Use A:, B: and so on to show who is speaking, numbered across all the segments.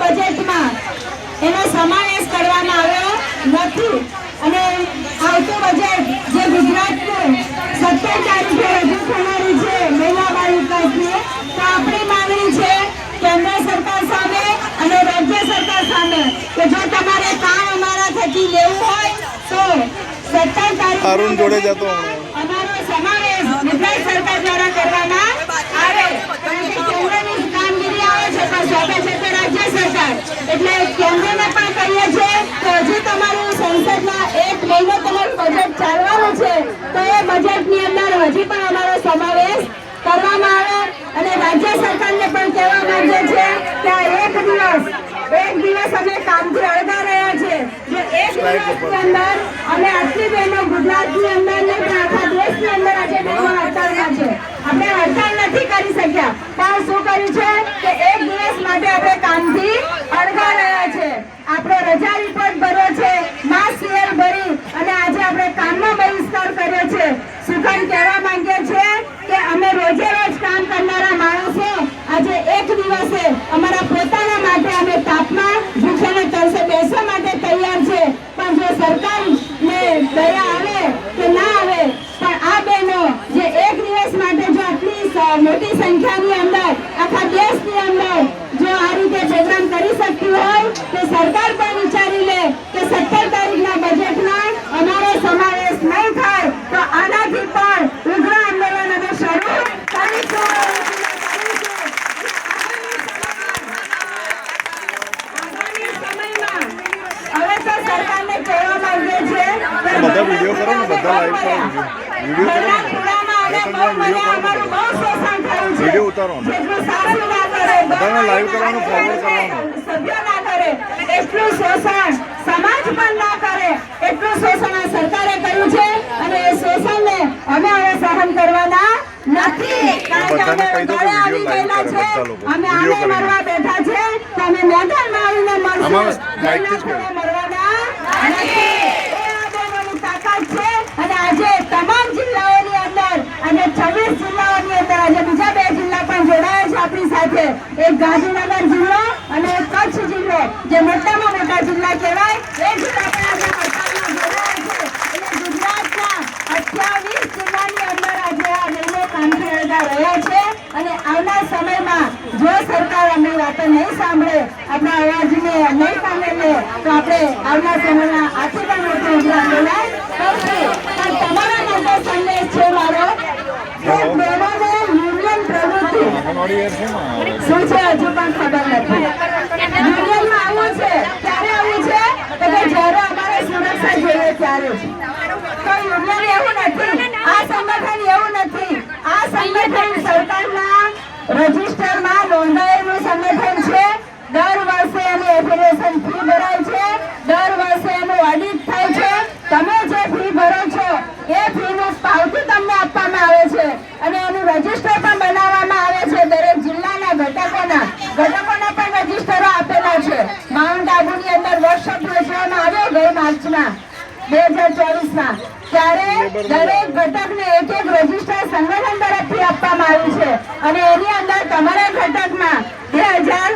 A: બજેટમાં એનો સમાવેશ કરવામાં આવ્યો નથી. અને આવતું બજેટ જે ગુજરાતનું સત્તર તારીખે રજૂ થનારું છે મહિલા બાળ વિકાસની તો આપણી માંગણી છે કેન્દ્ર સરકાર સામે અને રાજ્ય સરકાર સામે કે જો તમારે કામ અમારા થકી લેવું હોય તો સત્તર તારીખ
B: અરુણ જોડે જતો હમણાં.
A: અમારો સમાવેશ ગુજરાત સરકાર દ્વારા કરવામાં આવે કારણ કે કેન્દ્રની કામગીરી આવે છે પણ સોંપે છે તે રાજ્ય સરકાર એટલે કેન્દ્રને પણ કહીએ છીએ. કે હજુ તમારું સંસદમાં એક મહિનો તમારું બજેટ ચાલવાનું છે, તો એ બજેટની અંદર હજી પણ અમારો સમાવેશ કરવામાં આવે અને રાજ્ય સરકારને પણ કહેવા માંગે છે કે એક દિવસ એક દિવસ અમે કામથી અડધા રહ્યા છે જો આપણે હડતાલ નથી કરી શક્યા. પણ શું કર્યું છે કે એક દિવસ માટે આપણે કામથી અળગા રહ્યા છે. આપણો રજા રિપોર્ટ ભર્યો છે. માસ સીએલ ભરી અને આજે આપણે કામનો બહિષ્કાર કર્યો છે સુખન કહેવા માંગીએ છીએ કે અમે રોજે રોજ કામ કરનારા માણસો આજે એક દિવસે અમારા પોતાના માટે અમે તાપમાં ભૂખ્યાને તરસે બેસવા માટે તૈયાર છે પણ જો સરકારને દયા આવે કે ના આવે પણ આ બહેનો જે એક દિવસ માટે જો આટલી સ- મોટી સંખ્યાની અંદર આખા દેશની અંદર જો આ રીતે પ્રોગ્રામ કરી શકતી હોય તો સરકાર પણ વિચારી લે કે સત્તર તારીખના બજેટમાં અમારો સમાવેશ નહીં થાય તો આનાથી પણ ઉગ્ર આંદોલન અમે શરૂ કરીશું આગામી સમયમાં હવે તો સરકારને કહેવા માંગીએ છીએ કે
B: બધા વીડિયો કરો ને, બધા live કરો વીડિયો. વીડિયો કરો ને.
A: પહેલા ખુલ્લામાં અને બહુ મને અમારું બહુ શોષણ થયું છે.
B: વીડિયો ઉતારો ને.
A: જેટલું સાસુ ના કરે,
B: બધાને live કરવાનું,
A: ના
B: forward
A: કરે,
B: કરવાનું.
A: સભ્ય ના કરે, એટલું શોષણ સમાજ પણ ના કરે એટલું શોષણ આ સરકારે કર્યું છે અને એ શોષણને અમે હવે સહન કરવાના નથી કારણ કે
B: બધાને કહી દો કે
A: ગળે
B: વીડિયો
A: આવી
B: live
A: ગયેલા
B: કરે બધા લોકો.
A: અમે
B: વીડિયો
A: મરવા બેઠા છે તો મેદાનમાં આવીને મળશું.
B: આમાં mic જ
A: જેલના મરવાના નથી. એ આ તાકાત છે અને આજે તમામ જિલ્લાઓની અંદર અને 26 જિલ્લાઓની અંદર આજે બીજા બે જિલ્લા પણ જોડાયા છે આપણી સાથે. એક ગાંધીનગર જિલ્લો અને એક કચ્છ જિલ્લો જે મોટામાં મોટા જિલ્લા કહેવાય. એ જિલ્લા પણ આજે હડતાલમાં જોડાયા છે એટલે ગુજરાતના 28 જિલ્લાની અંદર આજે આ બહેનો કામથી અળગા રહ્યા છે અને આવનાર સમયમાં જો સરકાર અમને વાતો નહીં સાંભળે, આપણા અવાજને નહીં સાંભળે, તો આપણે આવનાર સમયમાં આથી પણ મોટું ઉગ્ર આંદોલન કરશું પણ તમારા માટે સંદેશ છે મારો કે બહેનોને યુનિયન પ્રવૃત્તિ
B: આંગણવાડી યાર છે ને
A: શું છે હજુ પણ ખબર નથી યુનિયનમાં આવવું છે ક્યારે આવવું છે તો કે જ્યારે અમારે સુરક્ષા જોઈએ ત્યારે જ તો યુનિયન એવું નથી આ સંગઠન એવું નથી આ સંગઠન સરકારના રજિસ્ટરમાં નોંધાયેલું સંગઠન છે દર વર્ષે એની એપ્લિકેશન ફી ભરાય છે દર વર્ષે એનું ઓડિટ થાય છે તમે જે ફી ભરો છો એ ફીનું પાવતી તમને આપવામાં આવે છે અને એનું રજિસ્ટર પણ બનાવવામાં આવે છે દરેક જિલ્લાના ઘટકોના ઘટકોના પણ રજિસ્ટરો આપેલા છે માઉન્ટ આબુની અંદર વર્કશોપ યોજવામાં આવ્યો ગઈ માર્ચમાં બે હજાર ચોવીસમાં ત્યારે દરેક ઘટકને એક એક રજિસ્ટર સંગઠન તરફથી આપવામાં આવ્યું છે. અને એની અંદર તમારા ઘટકમાં બે હજાર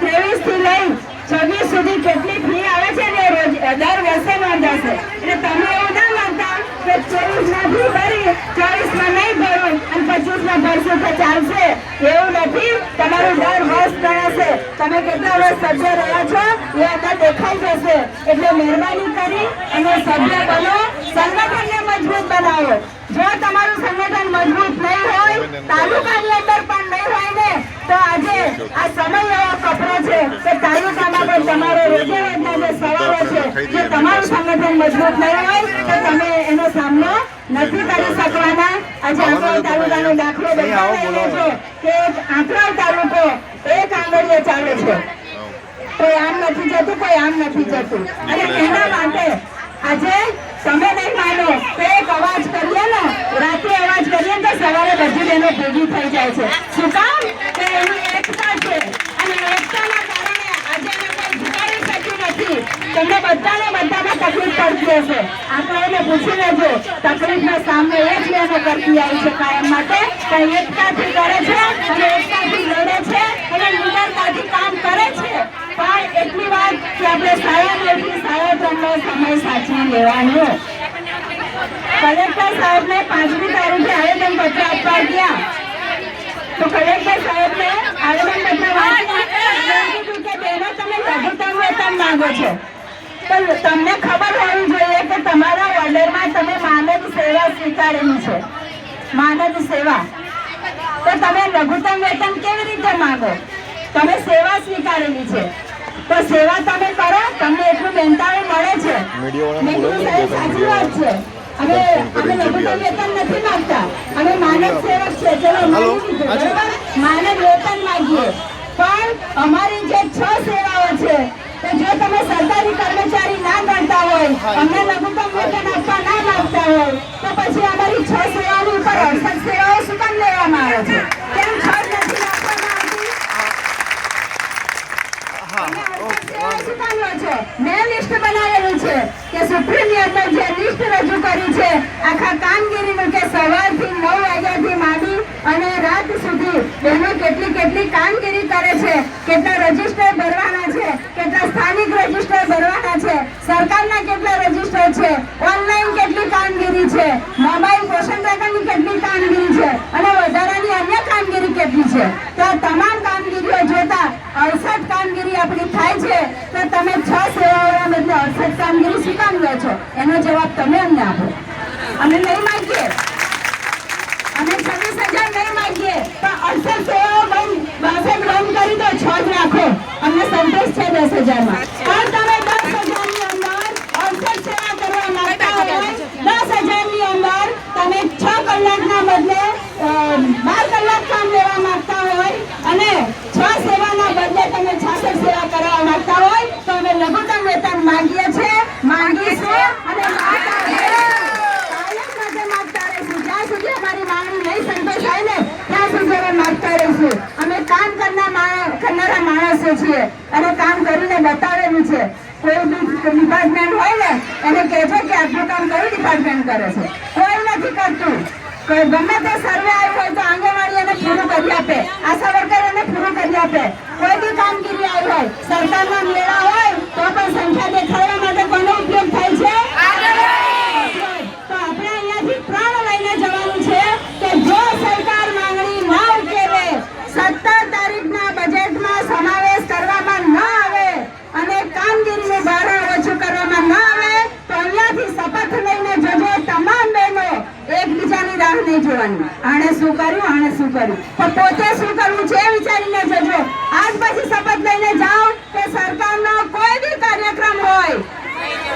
A: ત્રેવીસથી લઈ છવ્વીસ સુધી કેટલી ફી આવે છે ને રોજ- દર વર્ષે નોંધાશે. એટલે તમે એવું ના માનતા કે ચોવીસમાં ફી ભરી ચોવીસમાં નહીં ભરો અને પચીસમાં ભરશો તો ચાલશે. એવું નથી. તમારું દર વર્ષ ગણાશે. તમે કેટલા વર્ષ સભ્ય રહ્યા છો એ અંદર દેખાઈ જશે. એટલે મહેરબાની કરી અને સભ્ય બનો. સંગઠનને મજબૂત બનાવો. જો તમારું સંગઠન મજબૂત નહીં હોય, તાલુકાની અંદર પણ નહીં હોય ને, તો આજે આ સમય એવો કપરો છે કે તાલુકામાં પણ તમારો રોજે રોજના જે સવાલો છે, જો તમારું સંગઠન મજબૂત નહીં હોય, તો તમે એનો સામનો નથી કરી શકવાના. આજે આંકલાવ તાલુકાનો દાખલો બતાવી લેજો કે આંકલાવ તાલુકો એક આંગળીએ ચાલે છે. કોઈ આમ નથી જતું, કોઈ આમ નથી જતું. અને એના માટે આજે તમે નહીં માનો, તો એક અવાજ કરીએ ને, રાત્રે અવાજ કરીએ તો સવારે બધી બહેનો ભેગી થઈ જાય છે. શું કામ? કે એની એકતા છે. અને એકતાના કારણે આજે અમે કોઈ જુગાડી શક્યું નથી. તમને બધાને બધામાં તકલીફ પડતી હશે. આપણે એને પૂછી લેજો. તકલીફનો સામનો એક બહેનો કરતી આવી છે કાયમ માટે. કઈ એકતાથી કરે છે? કલેક્ટર સાહેબને પાંચમી તારીખે આવેદન પત્ર આપવા ગયા. તો કલેક્ટર સાહેબને આવેદન પત્ર બહેનો તમે લઘુત્તમ વેતન માંગો છો. તો તમને ખબર હોવી જોઈએ કે તમારા ઓર્ડરમાં તમે માનદ સેવા સ્વીકારેલી છે. માનદ સેવા. તો તમે લઘુત્તમ વેતન કેવી રીતે માંગો? તમે સેવા સ્વીકારેલી છે. તો સેવા તમે કરો તમને એટલું બેનતાણું મળે છે. મેં કીધું, સાહેબ, સાચી વાત છે. અમે અમે લઘુત્તમ વેતન નથી માંગતા. અમે માનવ સેવક છે ચલો માની બરાબર? માનદ વેતન માંગીએ. પણ અમારી જે છ સેવાઓ છે તો જો તમે સરકારી કર્મચારી ના ગણતા હોય અમને લઘુત્તમ વેતન આપવા ના માંગતા હોય તો પછી અમારી છ સેવાઓ ઉપર અડસઠ સેવાઓ શું કામ લેવામાં આવે છે? કેમ? છ જ નથી આપવામાં આવતી શું કામ લો છો? મેં લિસ્ટ બનાવેલું છે કે કેટલી છે સરકારના કેટલા રજિસ્ટર છે, ઓનલાઈન કેટલી કામગીરી છે, મોબાઈલ પોષણ કેટલી કામગીરી છે અને વધારાની અન્ય કામગીરી કેટલી છે. તો તમામ કામગીરીઓ જોતા અડસઠ કામગીરી આપણી થાય છે તો તમે છ સેવાઓના બદલે કામગીરી સ્વીકારી લો છો એનો જવાબ તમે અમને આપો. અમે નહીં માગીએ. અમે છવ્વીસ હજાર નહીં માગીએ. પણ અડસઠ સેવાઓ બાસઠ બંધ કરી દો છ જ રાખો. અમને સંતોષ છે દસ હજારમાં. પણ તમે દસ હજારની અંદર અડસઠ સેવા કરવા માંગતા હોય દસ હજારની અંદર તમે છ કલાકના બદલે બાર કલાક કામ લેવા માંગતા હોય અને છ સેવાના બદલે તમે છાસઠ સેવા કરવા માંગતા હોય તો અમે લઘુત્તમ વેતન માંગીએ છીએ માંગીશું અને માંગતા રહીશું. કાયમ માટે માંગતા રહીશું જ્યાં સુધી અમારી માંગણી નહીં સંતોષાય ને ત્યાં સુધી અમે રહીશું અમે કામ કરનારા માણસો છીએ. અને કામ કરીને બતાવેલું છે. કોઈ ડિપાર્ટમેન્ટ હોય ને, એને કહેજો કે આટલું કામ કયું ડિપાર્ટમેન્ટ કરે છે. કોઈ નથી કરતું. ગમે તે સર્વે આવ્યું હોય તો આંગણવાડી એને પૂરું કરી આપે આશા વર્કર એને પૂરું કરી આપે કોઈ બી કામગીરી આવી હોય સરકારના મેળા હોય તો પણ સંખ્યા દેખાડવા માટે કોનો ઉપયોગ થાય છે તો આપણે અહીંયાથી પ્રણ લઈને જવાનું છે કે જો સરકાર માંગણી ના ઉકેલે સત્તર તારીખના બજેટમાં સમાવેશ કરવામાં ન આવે અને કામગીરીનું ભારણ ઓછું કરવામાં ન આવે તો અહીંયાથી શપથ લઈને જજો તમામ બહેનો એકબીજાની રાહ નહીં જોવાની આણે શું કર્યું આણે શું કર્યું પણ પોતે શું કરવું છે એ વિચારીને જજો આજ પછી શપથ લઈને જાઓ કે સરકારનો કોઈ બી કાર્યક્રમ હોય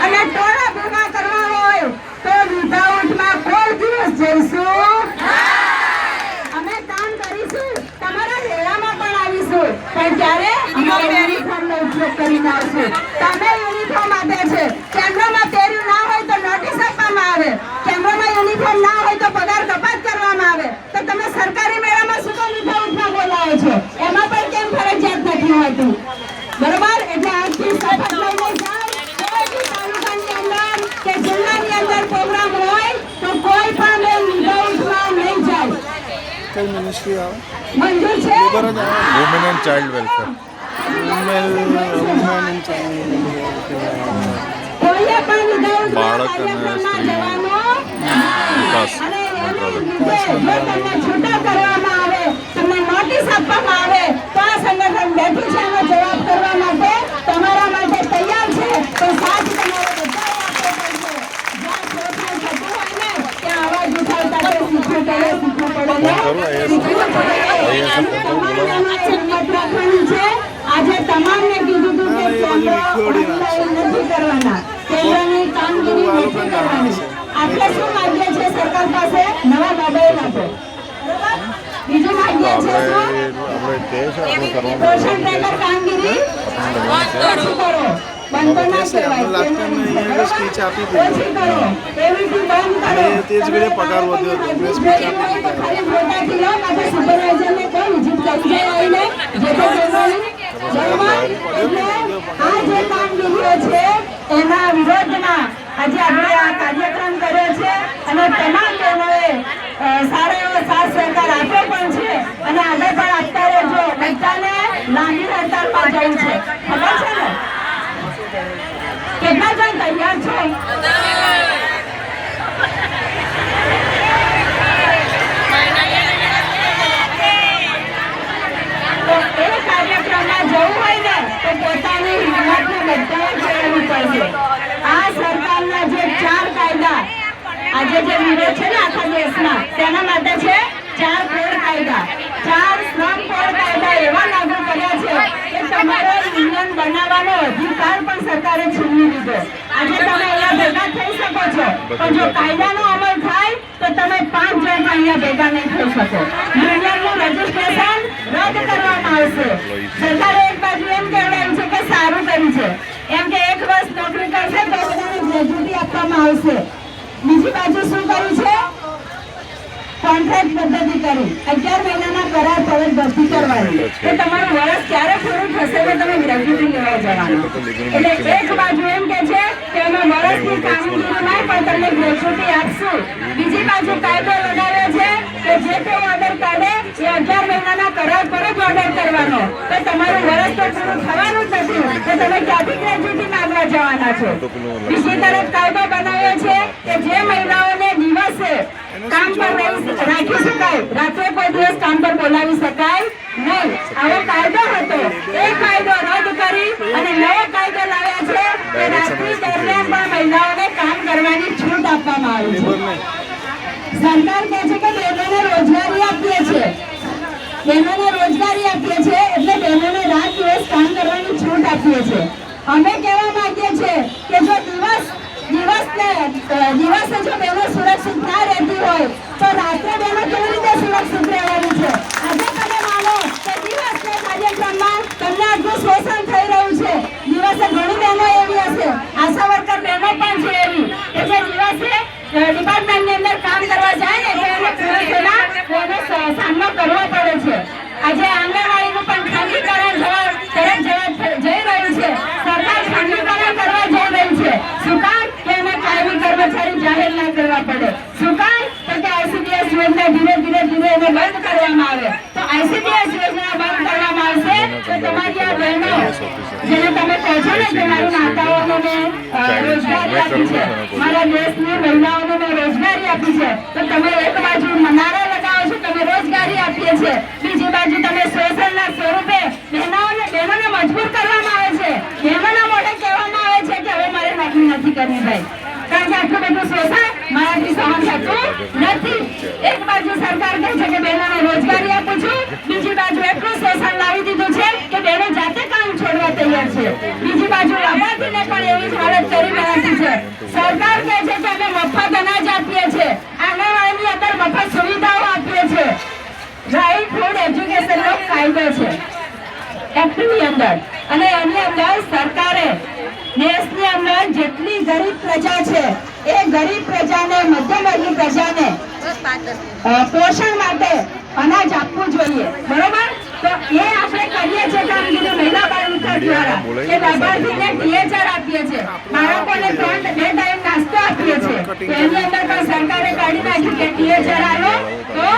A: અને ટોળા ભેગા કરવા હોય તો વિધાઉટમાં કોઈ દિવસ જઈશું અમે કામ કરીશું તમારા મેળામાં પણ આવીશું પણ ત્યારે અમારા યુનિફોર્મનો ઉપયોગ કરીને આવશું તમે યુનિફોર્મ આપે છે કેન્દ્રમાં પહેર્યું ના હોય તો નોટિસ આપવામાં આવે કેન્દ્રમાં યુનિફોર્મ ના હોય તો પગાર કપાત કરવામાં આવે તો તમે સરકારી મેળામાં શું કામ વિધાઉટમાં બોલાવો છો એમાં પણ કેમ ફરજિયાત નથી હોતું બરોબર એટલે આજથી શપથ લઈને જાઓ કોઈ બી તાલુકાની અંદર કે જિલ્લાની અંદર પ્રોગ્રામ હોય તો કોઈ પણ બેન વિધાઉટમાં નહીં જાય
C: કઈ મિનિસ્ટ્રી આવે? લેબર જ આવે.
B: Women and child welfare
C: women women and child
B: બાળક અને સ્ત્રી વિકાસ
A: Thank એની આજે તમામને કીધું હતું કે નથી કરવાના કેન્દ્રની કામગીરી નથી કરવાની આપણે શું માંગીએ છીએ સરકાર પાસે નવા મોબાઈલ આપો બીજું માંગીએ છીએ ટ્રેકર કામગીરી કરો?
C: લાસ્ટ ટાઈમ અહીંયા સ્પીચ આપી
A: કરો.
C: અને તે જ ઘડીએ પગાર વધ્યો હતો. મેં speech આપી
A: એના વિરોધમાં આજે આપણે આ કાર્યક્રમ કર્યો છે. અને તમામ બહેનોએ સારો એવો સાથ સહકાર આપ્યો પણ છે. અને આગળ પણ આપતા રહેજો. બધાને લાંબી હડતાલમાં જવું છે. ખબર છે ને? કેટલા જણ તૈયાર છે? કાર્યક્રમમાં જવું હોય ને, તો પોતાની હિંમતને બધાએ જોડવી પડશે. આ સરકારના જે ચાર કાયદા, આજે જે વિરોધ છે ને આખા દેશમાં તેના માટે છે ચાર કોડ કાયદા. ચાર શ્રમ કોડ કાયદા એવા લાગુ કર્યા છે કે તમારો યુનિયન બનાવવાનો અધિકાર પણ સરકારે છીનવી લીધો. આજે તમે અહીંયા ભેગા થઈ શકો છો. પણ જો કાયદાનો અમલ થાય, તો તમે પાંચ જણ અહીંયા ભેગા નહીં થઈ શકો. યુનિયનનું રજીસ્ટ્રેશન રદ કરવામાં આવશે. સરકારે એક બાજુ એમ કહેવાયું છે કે સારું કર્યું છે. એમ કે એક વર્ષ નોકરી કરશે તો બધાને ગ્રેજ્યુટી આપવામાં આવશે. બીજી બાજુ શું કર્યું છે? કોન્ટ્રાક્ટ પદ્ધતિ કરી. અગિયાર મહિનાના કરાર પર જ ભરતી કરવાની તો તમારું વર્ષ ક્યારે પૂરું થશે તો તમે ગ્રેજ્યુટી લેવા જવાનું. એટલે એક બાજુ એમ કે છે કે અમે વર્ષની કામગીરી નહીં પણ તમને ગ્રેજ્યુટી આપશું. બીજી બાજુ કાયદો લગાવ્યો છે કે જે તે ઓર્ડર કાઢે એ અગિયાર મહિનાના કરાર પર જ ઓર્ડર કરવાનો. તો તમારું વર્ષ તો પૂરું થવાનું જ નથી. તો તમે ક્યાંથી ગ્રેજ્યુટી માંગવા જવાના છો? બીજી તરફ કાયદો બનાવ્યો છે કે જે મહિલાઓને દિવસે કામ પર રાખી શકાય. રાત્રે કોઈ દિવસ કામ પર બોલાવી શકાય નહીં. આવો કાયદો હતો. એ કાયદો રદ કરી અને નવો કાયદો લાવ્યા છે કે રાત્રિ દરમિયાન પણ મહિલાઓને કામ કરવાની છૂટ આપવામાં આવી છે. સરકાર કહે છે કે બહેનોને રોજગારી આપીએ છે બહેનોને રોજગારી આપીએ છે એટલે બહેનોને રાત દિવસ કામ કરવાની છૂટ આપીએ છે અમે કહેવા માંગીએ છીએ કે જો દિવસ દિવસને અ, દિવસે જો બહેનો સુરક્ષિત ના રહેતી હોય તો રાત્રે બહેનો કેવી રીતે સુરક્ષિત રહેવાની છે? આજે તમે માનો કે દિવસના કાર્યક્રમમાં તમને આટલું શોષણ થઈ રહ્યું છે. દિવસે ઘણી બહેનો એવી હશે. આશા વર્કર બહેનો પણ છે એવી. કે જે દિવસે ડિપાર્ટમેન્ટની અંદર કામ કરવા જાય ને તો એને સામનો કરવો પડે છે. આજે આંગણવાડીનું મારી દેશની મહિલાઓને મેં રોજગારી આપી છે. તો તમે એક બાજુ નારા લગાવો છો તમે રોજગારી આપીએ છે બીજી બાજુ તમે શોષણના સ્વરૂપે બહેનોને બહેનોને મજબૂર કરવામાં આવે છે. બહેનોના મોઢે કહેવામાં આવે છે કે હવે મારે નોકરી નથી કરવી ભાઈ. કારણ કે આટલું બધું શોષણ મારાથી સહન થતું નથી. એક બાજુ સરકાર કહે છે કે બહેનોને રોજગારી આપું છું. બીજી બાજુ એટલું શોષણ લાવી દીધું છે કે બહેનો જાતે કામ છોડવા તૈયાર છે. એની અંદર સરકારે દેશની અંદર જેટલી ગરીબ પ્રજા છે, એ ગરીબ પ્રજાને મધ્યમવર્ગી પ્રજાને પોષણ માટે અનાજ આપવું જોઈએ. બરોબર તો એ આપણે કરીએ છીએ કામગીરી મહિલા બાળ વિકાસ દ્વારા. કે લાભાર્થીને આપીએ છીએ. બાળકોને ત્રણ બે ટાઈમ નાસ્તો આપીએ છીએ. એની અંદર પણ સરકારે કાઢી નાખ્યું કે ટીએચઆર આવ્યો તો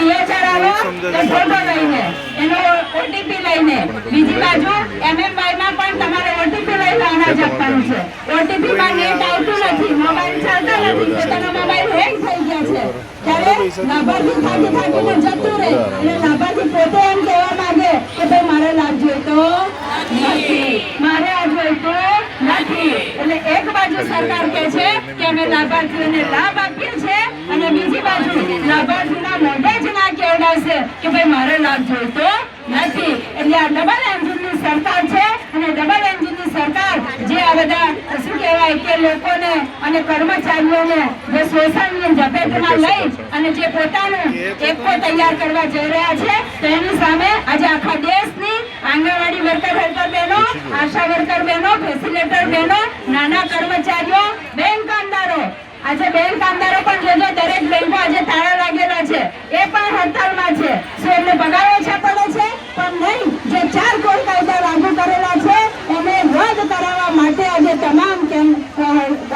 A: ટીએચઆર આવો તો ફોટો લઈને એનો ઓટીપી લઈને. બીજી બાજુ એમએમવાયમાં પણ તમારે ઓટીપી લઈને અનાજ આપવાનું છે. ઓટીપી માં નેટ આવતું નથી મોબાઈલ ચાલતા નથી પોતાનો મોબાઈલ હેંગ થઈ ગયા છે. ત્યારે લાભાર્થી થાકી થાકીને જતું રહે અને લાભાર્થી પોતે એમ કહેવા માંગે કે ભાઈ મારે લાભ જોઈતો નથી. મારે આ જોઈતો નથી. એટલે એક બાજુ સરકાર કહે છે કે અમે લાભાર્થીઓને લાભ આપીએ છીએ અને બીજી બાજુ લાભાર્થીના મોઢે જ ના કેવડાવશે કે ભાઈ મારે લાભ જોઈતો નથી. એટલે આ ડબલ એન્જિનની સરકાર છે અને ડબલ એન્જિનની સરકાર જે આ બધા શું કહેવાય કે લોકોને અને કર્મચારીઓને જે શોષણની ઝપેટમાં લઈ અને જે પોતાનું એકકો તૈયાર કરવા જઈ રહ્યા છે તેની સામે આજે આખા દેશની આંગણવાડી વર્કર હેલ્પર બહેનો આશા વર્કર બહેનો ફેસિલેટર બહેનો નાના કર્મચારીઓ બેંક કામદારો આજે બેંક કામદારો પણ જોજો, દરેક બેંકો આજે તાળા લાગેલા છે. એ પણ હડતાલમાં છે. શું એમને પગાર ઓછા પડે છે, પણ નહીં, જે ચાર કોઈ કાયદા લાગુ કરેલા છે એને કરાવવા માટે આજે તમામ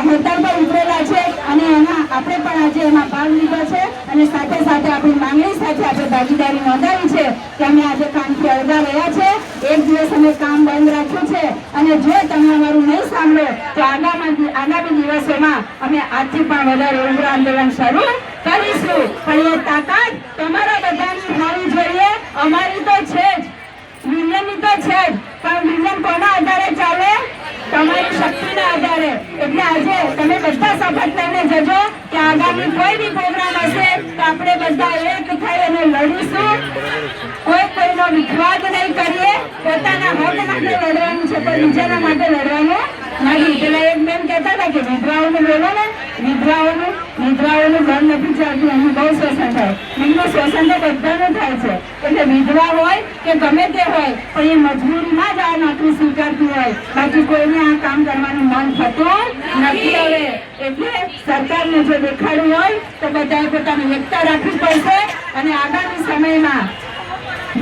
A: હડતાળ પર ઉતરેલા છે અને એના આપણે પણ આજે એમાં ભાગ લીધો છે અને સાથે સાથે આપણી માંગણી સાથે આપણે ભાગીદારી નોંધાવી છે કે અમે આજે કામથી અડધા રહ્યા છે. એક દિવસ અમે કામ બંધ રાખ્યું છે અને જો તમે અમારું નહીં સાંભળો, તો આગામી આગામી દિવસોમાં અમે આજથી પણ વધારે ઉગ્ર આંદોલન શરૂ કરીશું. પણ એ તાકાત તમે બધા શપથ લઈને જજો કે આગામી કોઈ બી પ્રોગ્રામ હશે તો આપણે બધા એક થઈ અને લડીશું. કોઈ કોઈનો વિખવાદ નહીં કરીએ. પોતાના હક માટે લડવાનું છે પણ બીજાના માટે લડવાનું નથી. પેલા એક બેન કહેતા હતા કે વિધવાઓનું બોલો ને. વિધવાઓનું વિધવાઓનું ઘર નથી ચાલતું એનું બહુ શોષણ થાય. એમનું શોષણ તો બધાનું થાય છે. એટલે વિધવા હોય કે ગમે તે હોય પણ એ મજબૂરીમાં જ આ નોકરી સ્વીકારતી હોય. બાકી કોઈને આ કામ કરવાનું મન થતું નથી. હવે. એટલે સરકારને જો દેખાડવું હોય તો બધાએ પોતાની એકતા રાખવી પડશે. અને આગામી સમયમાં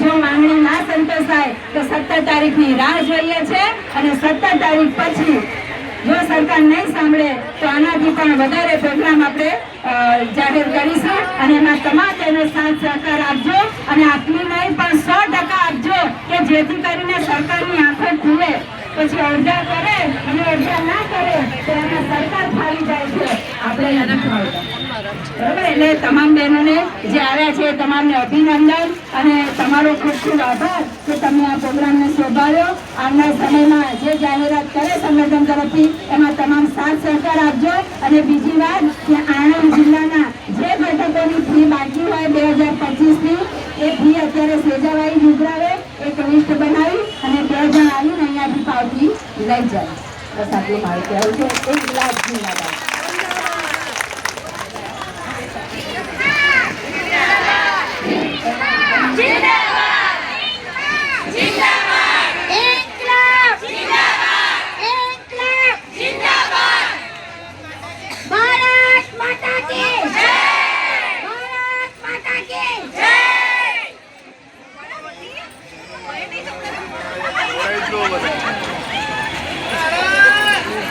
A: જો માંગણી ના સંતોષાય તો સત્તર તારીખની રાહ જોઈએ છે. અને સત્તર તારીખ પછી જો સરકાર નહીં સાંભળે, તો આનાથી પણ વધારે પ્રોગ્રામ આપણે જાહેર કરીશું અને એમાં તમામ એનો સાથ સહકાર આપજો અને આટલી નહીં પણ સો ટકા આપજો કે જેથી કરીને સરકારની આંખો ખુલે. પછી અડધા કરે અને અડધા ના કરે, તો એમાં સરકાર ફાવી જાય છે. આપણે નથી ફાવતા બરાબર? એટલે તમામ બહેનોને જે આવ્યા છે, તમામને અભિનંદન અને તમારો ખૂબ ખૂબ આભાર કે તમે આ પ્રોગ્રામને શોભાવ્યો આવનાર સમયમાં જે જાહેરાત કરે સંગઠન તરફથી, એમાં તમામ સાથ સહકાર આપજો. અને બીજી વાત કે આણંદ જિલ્લાના જે બેઠકોની ફી બાકી હોય, બે હજાર પચીસની એ ભી અત્યારે સેજાવાઈ ઉભરાવે એક લિસ્ટ બનાવી અને બે જણ આવીને અહીંયાથી પાવતી લઈ જાય. બસ આટલું મારે કહેવું છે. એક જિલ્લા
D: ઇન્કલાબ